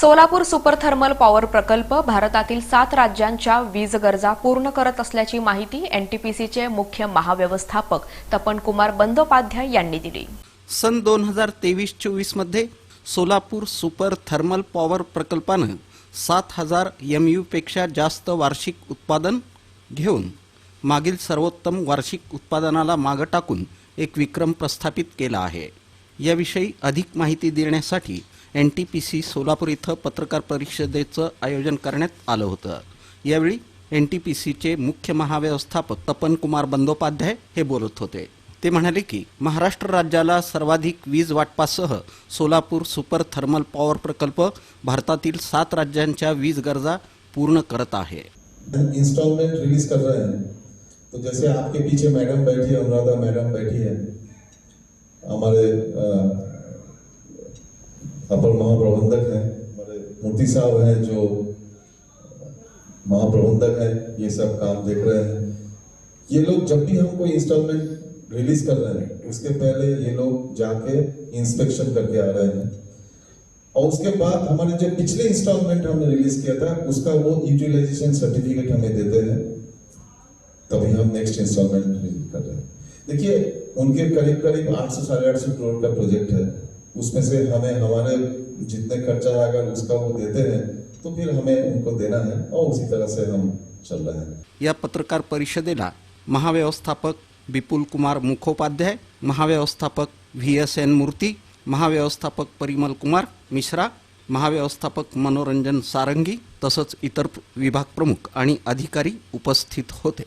Solapur super thermal power प्रकल्प भारतातील सात राज्यांच्या वीज गरजा पूर्ण करत असल्याची माहिती एनटीपीसीचे मुख्य महाव्यवस्थापक तपन कुमार बंदोपाध्याय यांनी दिली. सन दोन हजार तेवीस चोवीसमध्ये सोलापूर सुपर थर्मल पॉवर प्रकल्पानं सात हजार एम यूपेक्षा जास्त वार्षिक उत्पादन घेऊन मागील सर्वोत्तम वार्षिक उत्पादनाला मागं टाकून एक विक्रम प्रस्थापित केला आहे. याविषयी अधिक माहिती देण्यासाठी N T P C Solapur इथं पत्रकार परिषदेचं आयोजन करण्यात आलं होतं. यावेळी एन टी पी सीचे मुख्य महाव्यवस्थापक तपन कुमार बंदोपाध्याय हे बोलत होते. ते म्हणाले की महाराष्ट्र राज्याला सर्वाधिक वीज वाटपासह सोलापूर सुपर थर्मल पॉवर प्रकल्प भारतातील सात राज्यांच्या वीज गरजा पूर्ण करत आहे. इंस्टॉलमेंट रिलीज कर रहे हैं। तो जैसे आपके पीछे मैडम बैठी है अनुराधा मैडम बैठी है हमारे अपर महाप्रबंधक हैं, हमारे मूर्ति साहब हैं जो महाप्रबंधक हैं, ये सब काम देख रहे हैं। ये लोग जब भी हम कोई इंस्टॉलमेंट रिलीज़ कर रहे हैं, उसके पहले ये लोग जाके इंस्पेक्शन करके आ रहे हैं। और उसके बाद हमारे जो पिछले इंस्टॉलमेंट हमने रिलीज़ किया था, उसका वो यूटिलाइजेशन सर्टिफिकेट हमें देते हैं। तभी हम नेक्स्ट इंस्टॉलमेंट रिलीज़ कर रहे हैं। देखिए, उनके करीब करीब आठ सौ, साढ़े आठ सौ करोड़ का प्रोजेक्ट है। उसमें से हमें हमारे जितने खर्चा अगर उसका वो देते हैं तो फिर हमें उनको देना है और उसी तरह से हम चल रहे हैं। या पत्रकार परिषदेला महाव्यवस्थापक विपुल कुमार मुखोपाध्याय महाव्यवस्थापक व्ही एस एन मूर्ती महाव्यवस्थापक परिमल कुमार मिश्रा महाव्यवस्थापक मनोरंजन सारंगी तसंच इतर विभाग प्रमुख आणि अधिकारी उपस्थित होते।